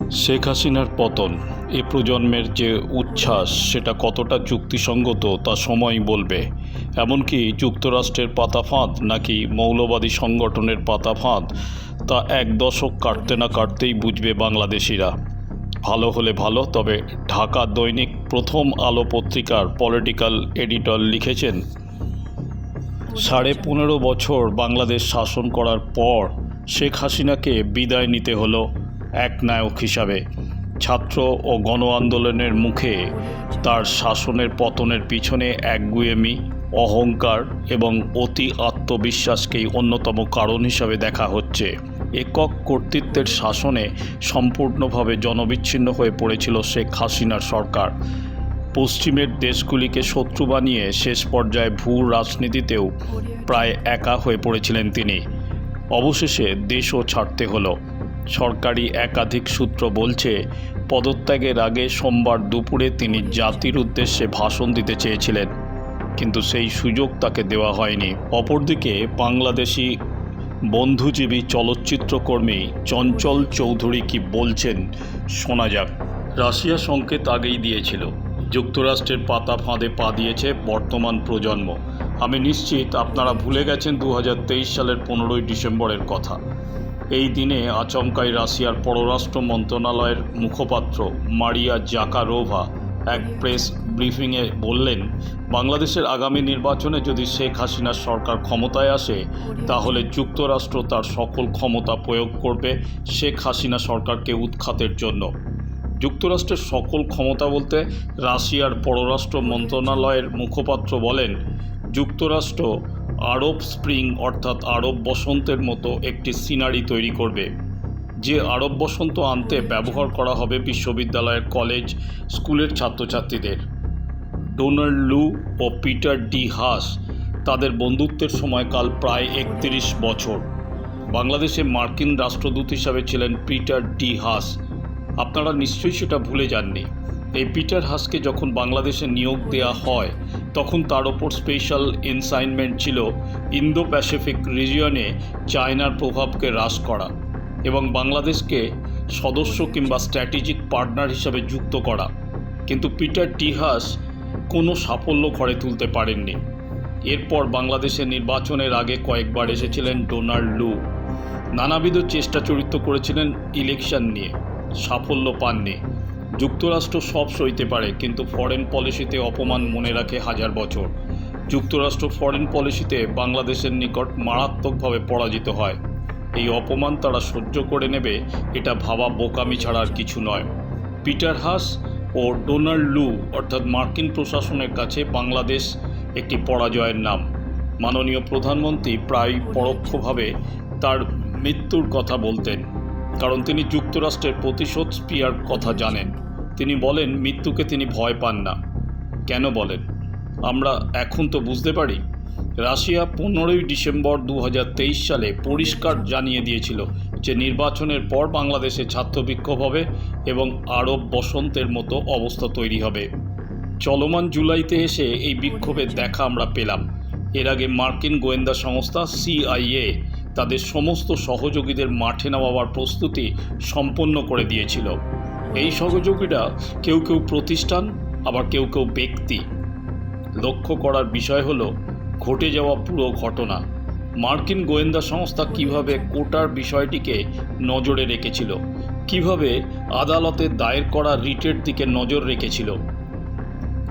শেখ হাসিনার পতন, এ প্রজন্মের যে উচ্ছ্বাস, সেটা কতটা যুক্তিসঙ্গত তা সময়ই বলবে। এমনকি যুক্তরাষ্ট্রের পাতা ফাঁদ নাকি মৌলবাদী সংগঠনের পাতা ফাঁদ তা এক দশক কাটতে না কাটতেই বুঝবে বাংলাদেশিরা। ভালো হলে ভালো, তবে ঢাকা দৈনিক প্রথম আলো পত্রিকার পলিটিক্যাল এডিটর লিখেছেন, সাড়ে পনেরো বছর বাংলাদেশ শাসন করার পর শেখ হাসিনাকে বিদায় নিতে হলো। এক নায়ক হিসাবে ছাত্র ও গণ আন্দোলনের মুখে তার শাসনের পতনের পিছনে একগুয়েমি, অহংকার এবং অতি আত্মবিশ্বাসকেই অন্যতম কারণ হিসাবে দেখা হচ্ছে। একক কর্তৃত্বের শাসনে সম্পূর্ণভাবে জনবিচ্ছিন্ন হয়ে পড়েছিল শেখ হাসিনার সরকার। পশ্চিমের দেশগুলিকে শত্রু বানিয়ে শেষ পর্যায়ে ভূ রাজনীতিতেও প্রায় একা হয়ে পড়েছিলেন তিনি। অবশেষে দেশও ছাড়তে হলো। সরকারি একাধিক সূত্র বলছে, পদত্যাগের আগে সোমবার দুপুরে তিনি জাতির উদ্দেশ্যে ভাষণ দিতে চেয়েছিলেন, কিন্তু সেই সুযোগ তাকে দেওয়া হয়নি। অপরদিকে বাংলাদেশি বন্ধুজীবী চলচ্চিত্রকর্মী চঞ্চল চৌধুরী কি বলছেন, শোনা যাক। রাশিয়া সংকেত আগেই দিয়েছিল, যুক্তরাষ্ট্রের পাতা ফাঁদে পা দিয়েছে বর্তমান প্রজন্ম। আমি নিশ্চিত আপনারা ভুলে গেছেন দু হাজার তেইশ সালের পনেরোই ডিসেম্বরের কথা। এই দিনে আচমকাই রাশিয়ার পররাষ্ট্র মন্ত্রণালয়ের মুখপাত্র মারিয়া জাকারোভা এক প্রেস ব্রিফিংয়ে বললেন, বাংলাদেশের আগামী নির্বাচনে যদি শেখ হাসিনার সরকার ক্ষমতায় আসে, তাহলে যুক্তরাষ্ট্র তার সকল ক্ষমতা প্রয়োগ করবে শেখ হাসিনা সরকারকে উৎখাতের জন্য। যুক্তরাষ্ট্রের সকল ক্ষমতা বলতে রাশিয়ার পররাষ্ট্র মন্ত্রণালয়ের মুখপাত্র বলেন, যুক্তরাষ্ট্র আরব স্প্রিং অর্থাৎ আরব বসন্তের মতো একটি সিনারি তৈরি করবে। যে আরব বসন্ত আনতে ব্যবহার করা হবে বিশ্ববিদ্যালয়ের কলেজ, স্কুলের ছাত্রছাত্রীদের। ডোনাল্ড লু ও পিটার ডি হাস তাদের বন্ধুত্বের সময়কাল প্রায় একত্রিশ বছর। বাংলাদেশে মার্কিন রাষ্ট্রদূত হিসাবে ছিলেন পিটার ডি হাস। আপনারা নিশ্চয়ই সেটা ভুলে যাননি। এই পিটার হাসকে যখন বাংলাদেশে নিয়োগ দেওয়া হয় তখন তার ওপর স্পেশাল ইনসাইনমেন্ট ছিল ইন্দো প্যাসিফিক রিজিয়নে চায়নার প্রভাবকে হ্রাস করা এবং বাংলাদেশকে সদস্য কিংবা স্ট্র্যাটেজিক পার্টনার হিসাবে যুক্ত করা। কিন্তু পিটার টিহাস কোনো সাফল্য ঘরে তুলতে পারেননি। এরপর বাংলাদেশের নির্বাচনের আগে কয়েকবার এসেছিলেন ডোনাল্ড লু। নানাবিধ চেষ্টা চরিত্র করেছিলেন ইলেকশন নিয়ে। সাফল্য পাননি। যুক্তরাষ্ট্র সব সইতে পারে, কিন্তু ফরেন পলিসিতে অপমান মনে রাখে হাজার বছর। যুক্তরাষ্ট্র ফরেন পলিসিতে বাংলাদেশের নিকট মারাত্মকভাবে পরাজিত হয়। এই অপমান তারা সহ্য করে নেবে, এটা ভাবা বোকামি ছাড়া আর কিছু নয়। পিটার হাস ও ডোনাল্ড লু, অর্থাৎ মার্কিন প্রশাসনের কাছে বাংলাদেশ একটি পরাজয়ের নাম। মাননীয় প্রধানমন্ত্রী প্রায় পরোক্ষভাবে তার মৃত্যুর কথা বলতেন। কারণ তিনি যুক্তরাষ্ট্রের প্রতিশোধ স্পিয়ার কথা জানেন। তিনি বলেন, মৃত্যুকে তিনি ভয় পান না। কেন বলেন? আমরা এখন তো বুঝতে পারি। রাশিয়া পনেরোই ডিসেম্বর দু হাজার তেইশ সালে পরিষ্কার জানিয়ে দিয়েছিল যে নির্বাচনের পর বাংলাদেশে ছাত্র বিক্ষোভ হবে এবং আরব বসন্তের মতো অবস্থা তৈরি হবে। চলমান জুলাইতে এসে এই বিক্ষোভের দেখা আমরা পেলাম। এর আগে মার্কিন গোয়েন্দা সংস্থা সিআইএ তাদের সমস্ত সহযোগীদের মাঠে নামাবার প্রস্তুতি সম্পন্ন করে দিয়েছিল। এই সহযোগীরা কেউ কেউ প্রতিষ্ঠান, আবার কেউ কেউ ব্যক্তি। লক্ষ্য করার বিষয় হলো, ঘটে যাওয়া পুরো ঘটনা। মার্কিন গোয়েন্দা সংস্থা কীভাবে কোটার বিষয়টিকে নজরে রেখেছিল, কীভাবে আদালতে দায়ের করা রিটের দিকে নজর রেখেছিল,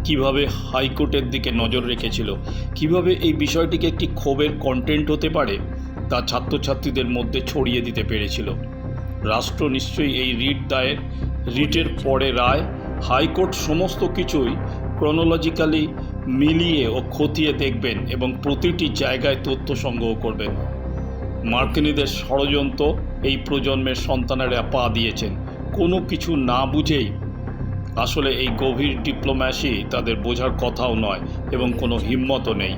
কীভাবে হাইকোর্টের দিকে নজর রেখেছিল, কীভাবে এই বিষয়টিকে একটি ক্ষোভের কন্টেন্ট হতে পারে তা ছাত্রছাত্রীদের মধ্যে ছড়িয়ে দিতে পেরেছিল। রাষ্ট্র নিশ্চয়ই এই রিট দায়ের, রিটের পরে রায়, হাইকোর্ট সমস্ত কিছুই ক্রনোলজিক্যালি মিলিয়ে ও খতিয়ে দেখবেন এবং প্রতিটি জায়গায় তথ্য সংগ্রহ করবেন। মার্কিনীদের ষড়যন্ত্র এই প্রজন্মের সন্তানেরা পা দিয়েছেন। কোনো কিছু না বুঝেই আসলে এই গভীর ডিপ্লোম্যাসি তাদের বোঝার কথাও নয় এবং কোনো হিম্মতও নেই।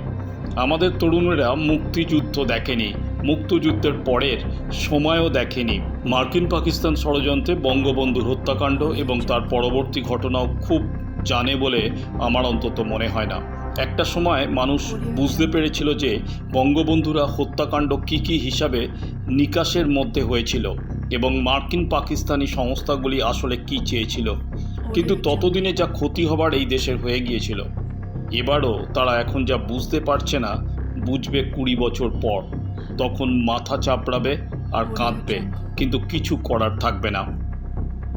আমাদের তরুণেরা মুক্তিযুদ্ধ দেখেনি। মুক্তযুদ্ধের পরের সময়ও দেখেনি। মার্কিন পাকিস্তান ষড়যন্ত্রে বঙ্গবন্ধুর হত্যাকাণ্ড এবং তার পরবর্তী ঘটনাও খুব জানে বলে আমার অন্তত মনে হয় না। একটা সময় মানুষ বুঝতে পেরেছিল যে বঙ্গবন্ধুরা হত্যাকাণ্ড কী কী হিসাবে নিকাশের মধ্যে হয়েছিল এবং মার্কিন পাকিস্তানি সংস্থাগুলি আসলে কী চেয়েছিল। কিন্তু ততদিনে যা ক্ষতি হবার এই দেশের হয়ে গিয়েছিল। এবারও তারা এখন যা বুঝতে পারছে না, বুঝবে কুড়ি বছর পর। তখন মাথা চাপড়াবে আর কাঁদবে। কিন্তু কিছু করার থাকবে না।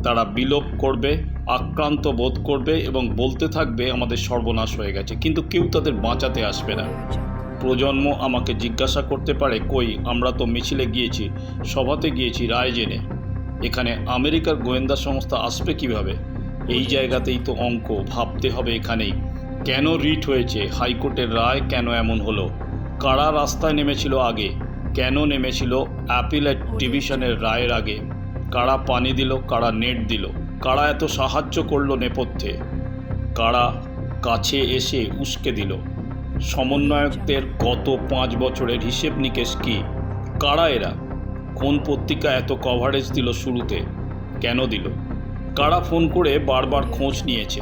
তারা বিলোপ করবে আক্রান্ত বোধ করবে এবং বলতে থাকবে আমাদের সর্বনাশ হয়ে গেছে। কিন্তু কেউ তাদের বাঁচাতে আসবে না। প্রজন্ম আমাকে জিজ্ঞাসা করতে পারে কই আমরা তো মিছিলে গিয়েছি সভাতে গিয়েছি রায় জেনে। এখানে আমেরিকার গোয়েন্দা সংস্থা আসবে কীভাবে? এই জায়গাতেই তো অঙ্ক ভাবতে হবে এখানেই। কেন রিট হয়েছে? হাইকোর্টের রায় কেন এমন হলো? কারা রাস্তায় নেমেছিল আগে? কেন নেমেছিল? অ্যাপিলেট ডিভিশনের রায়ের আগে। কারা পানি দিল, কারা নেট দিল, কারা এত সাহায্য করল নেপথ্যে? কারা কাছে এসে উস্কে দিল? সমন্বয়কদের গত পাঁচ বছরের হিসেব নিকেশ কি? কারা এরা? কোন পত্রিকা এত কভারেজ দিল শুরুতে? কেন দিল? কারা ফোন করে বারবার খোঁজ নিয়েছে?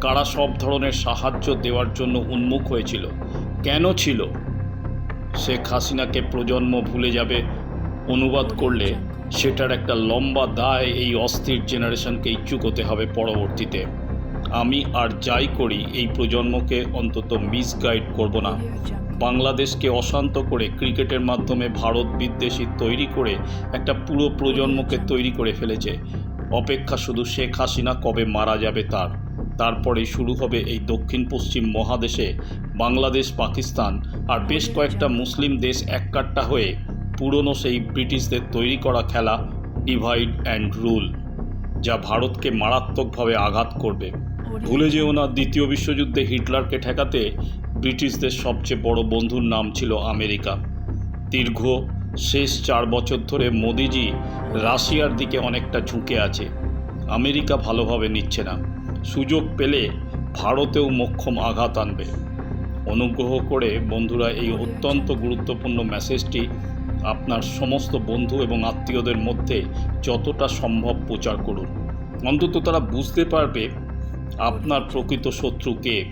কারা সব ধরনের সাহায্য দেওয়ার জন্য উন্মুখ হয়েছিল? কেন ছিল? শেখ হাসিনাকে প্রজন্ম ভুলে যাবে। অনুবাদ করলে সেটার একটা লম্বা দায় এই অস্থির জেনারেশনকেই চুকোতে হবে পরবর্তীতে। আমি আর যাই করি, এই প্রজন্মকে অন্তত মিসগাইড করব না। বাংলাদেশকে অশান্ত করে ক্রিকেটের মাধ্যমে ভারত বিদ্বেষী তৈরি করে একটা পুরো প্রজন্মকে তৈরি করে ফেলেছে। অপেক্ষা শুধু শেখ হাসিনা কবে মারা যাবে তার। তারপরেই শুরু হবে এই দক্ষিণ পশ্চিম মহাদেশে বাংলাদেশ, পাকিস্তান আর বেশ কয়েকটা মুসলিম দেশ এককাট্টা হয়ে পুরনো সেই ব্রিটিশদের তৈরি করা খেলা ডিভাইড অ্যান্ড রুল যা ভারতকে মারাত্মকভাবে আঘাত করবে। ভুলে যেও না, দ্বিতীয় বিশ্বযুদ্ধে হিটলারকে ঠেকাতে ব্রিটিশদের সবচেয়ে বড় বন্ধুর নাম ছিল আমেরিকা। দীর্ঘ শেষ চার বছর ধরে মোদিজি রাশিয়ার দিকে অনেকটা ঝুঁকে আছে। আমেরিকা ভালোভাবে নিচ্ছে না। সুযোগ পেলে ভারতেও মোক্ষম আঘাত আনবে। অনুগ্রহ করে বন্ধুরা, এই অত্যন্ত গুরুত্বপূর্ণ মেসেজটি আপনার সমস্ত বন্ধু এবং আত্মীয়দের মধ্যে যতটা সম্ভব প্রচার করুন। অন্তত তারা বুঝতে পারবে আপনার প্রকৃত শত্রুকে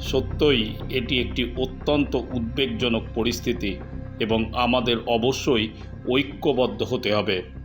সত্যই এটি একটি অত্যন্ত উদ্বেগজনক পরিস্থিতি এবং আমাদের অবশ্যই ঐক্যবদ্ধ হতে হবে।